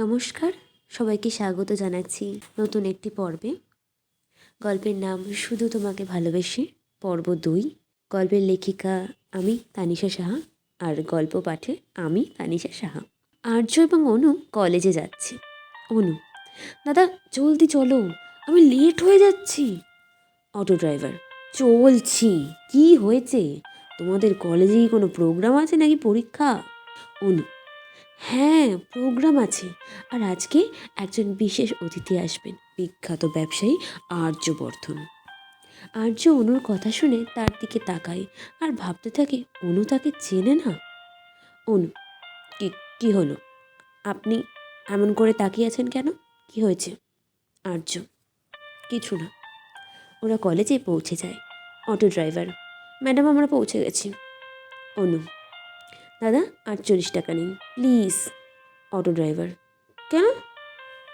নমস্কার, সবাইকে স্বাগত জানাচ্ছি নতুন একটি পর্বে। গল্পের নাম শুধু তোমাকে ভালোবেসে পর্ব দুই। গল্পের লেখিকা আমি তানিশা সাহা আর গল্প পাঠে আমি তানিশা সাহা। আর্য এবং অনু কলেজে যাচ্ছে। অনু, দাদা, জলদি চলো, আমি লেট হয়ে যাচ্ছি। অটো ড্রাইভার, চলছি। কি হয়েছে? তোমাদের কলেজে কি কোনো প্রোগ্রাম আছে নাকি পরীক্ষা? অনু হ্যাঁ প্রোগ্রাম আছে। আর আজকে একজন বিশেষ অতিথি আসবেন, বিখ্যাত ব্যবসায়ী আর্যবর্ধন। আর্য অনুর কথা শুনে তার দিকে তাকায় আর ভাবতে থাকে, অনু তাকে চেনে না? অনু, কি কি হলো? আপনি এমন করে তাকিয়ে আছেন কেন? কি হয়েছে? আর্য, কিছু না। ওরা কলেজে পৌঁছে যায়। অটো ড্রাইভার ম্যাডাম আমরা পৌঁছে গেছি। অনু দাদা, আটচল্লিশ টাকা নিন। Please, auto driver. কেন?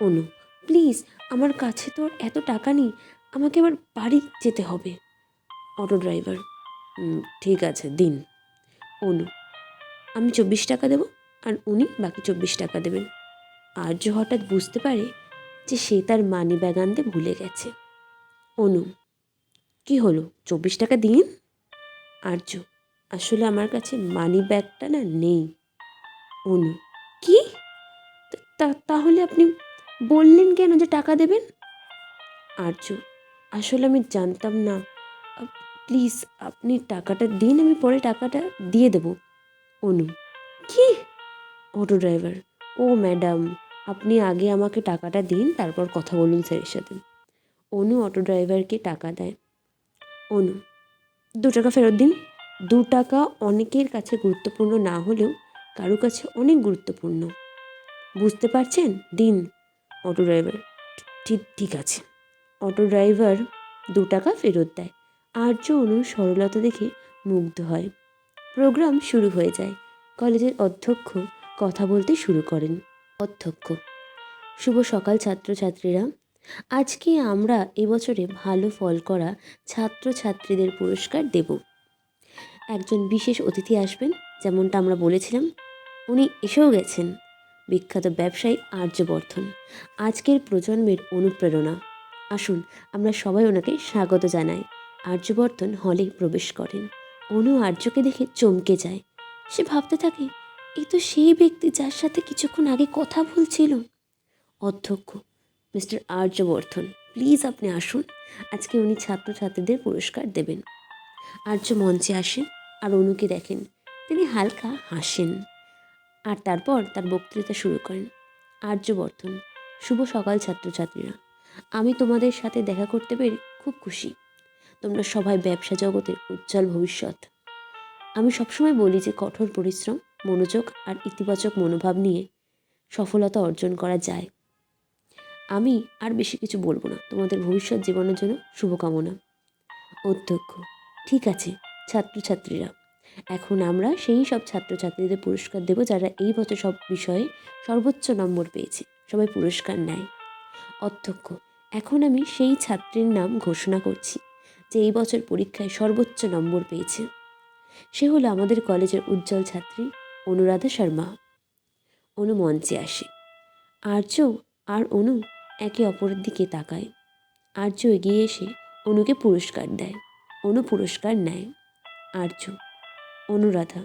অনু, প্লিজ, আমার কাছে তো এত টাকা নেই, আমাকে আবার বাড়ি যেতে হবে। অটো ড্রাইভার ঠিক আছে, দিন। অনু, আমি চব্বিশ টাকা দেবো, আর উনি বাকি চব্বিশ টাকা দেবেন। আর্য হঠাৎ বুঝতে পারে যে সে তার মানি ব্যাগ আনতে ভুলে গেছে। অনু, কি হলো? চব্বিশ টাকা দিন? আর্য আসলে আমার কাছে মানি ব্যাগটা না নেই। অনু কি? তাহলে আপনি বললেন কেন যে টাকা দেবেন? আর্য আসলে আমি জানতাম না। প্লিজ আপনি টাকাটা দিন, আমি পরে টাকাটা দিয়ে দেব। অনু, কি? অটো ড্রাইভার ও ম্যাডাম আপনি আগে আমাকে টাকাটা দিন, তারপর কথা বলুন স্যারের সাথে। অনু অটো ড্রাইভারকে টাকা দেয়। অনু, দু টাকা ফেরত দিন। দু টাকা অনেকের কাছে গুরুত্বপূর্ণ না হলেও কারও কাছে অনেক গুরুত্বপূর্ণ। বুঝতে পারছেন? দিন, অটো ড্রাইভার। ঠিক ঠিক আছে। অটো ড্রাইভার দু টাকা ফেরত দেয়। আর্য অনুর সরলতা দেখে মুগ্ধ হয়। প্রোগ্রাম শুরু হয়ে যায়। কলেজের অধ্যক্ষ কথা বলতে শুরু করেন। অধ্যক্ষ, শুভ সকাল ছাত্রছাত্রীরা। আজকে আমরা এবছরে ভালো ফল করা ছাত্রছাত্রীদের পুরস্কার দেব। একজন বিশেষ অতিথি আসবেন, যেমনটা আমরা বলেছিলাম। উনি এসেও গেছেন। বিখ্যাত ব্যবসায়ী আর্যবর্ধন, আজকের প্রজন্মের অনুপ্রেরণা। আসুন, আমরা সবাই ওনাকে স্বাগত জানাই। আর্যবর্ধন হলে প্রবেশ করেন। অনু আর্যকে দেখে চমকে যায়। সে ভাবতে থাকে এই তো সেই ব্যক্তি যার সাথে কিছুক্ষণ আগে কথা বলছিল। অধ্যক্ষ, মিস্টার আর্যবর্ধন, প্লিজ আপনি আসুন। আজকে উনি ছাত্রছাত্রীদের পুরস্কার দেবেন। আর্য মঞ্চে আসেন। আর অনুকে দেখেন। তিনি হালকা হাসেন। আর তারপর তার বক্তৃতা শুরু করেন। আর্যবর্ধন, শুভ সকাল ছাত্রছাত্রীরা। আমি তোমাদের সাথে দেখা করতে পেরে খুব খুশি। তোমরা সবাই ব্যবসা জগতের উজ্জ্বল ভবিষ্যৎ। আমি সবসময় বলি যে কঠোর পরিশ্রম, মনোযোগ আর ইতিবাচক মনোভাব নিয়ে সফলতা অর্জন করা যায়। আমি আর বেশি কিছু বলব না। তোমাদের ভবিষ্যৎ জীবনের জন্য শুভকামনা। অধ্যক্ষ, ঠিক আছে। ছাত্রছাত্রীরা। এখন আমরা সেই সব ছাত্রছাত্রীদের পুরস্কার দেব যারা এই বছর সব বিষয়ে সর্বোচ্চ নম্বর পেয়েছে। সবাই পুরস্কার নেয়। অধ্যক্ষ, এখন আমি সেই ছাত্রীর নাম ঘোষণা করছি, যে এই বছর পরীক্ষায় সর্বোচ্চ নম্বর পেয়েছে। সে হলো আমাদের কলেজের উজ্জ্বল ছাত্রী অনুরাধা শর্মা। অনু মঞ্চে আসে। আর্য আর অনু একে অপরের দিকে তাকায়। আর্য এগিয়ে এসে অনুকে পুরস্কার দেয়। অনু পুরস্কার নেয়। আর্য। অনুরাধা,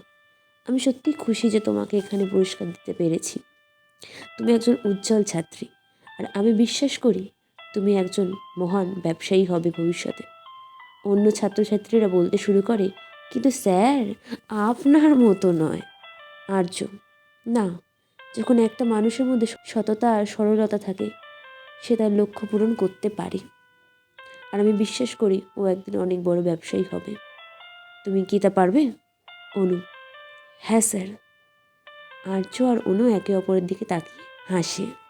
আমি সত্যি খুশি যে তোমাকে এখানে পুরস্কার দিতে পেরেছি। তুমি একজন উজ্জ্বল ছাত্রী, আর আমি বিশ্বাস করি তুমি একজন মহান ব্যবসায়ী হবে ভবিষ্যতে। অন্য ছাত্রছাত্রীরা বলতে শুরু করে, কিন্তু স্যার, আপনার মতো নয়। আর্য, না, যখন একটা মানুষের মধ্যে সততা আর সরলতা থাকে, সে তার লক্ষ্য পূরণ করতে পারে। আর আমি বিশ্বাস করি ও একদিন অনেক বড় ব্যবসায়ী হবে। তুমি কি তা পারবে? অনু। হ্যাঁ স্যার। আর্য আর অনু একে অপরের দিকে তাকিয়ে হাসে।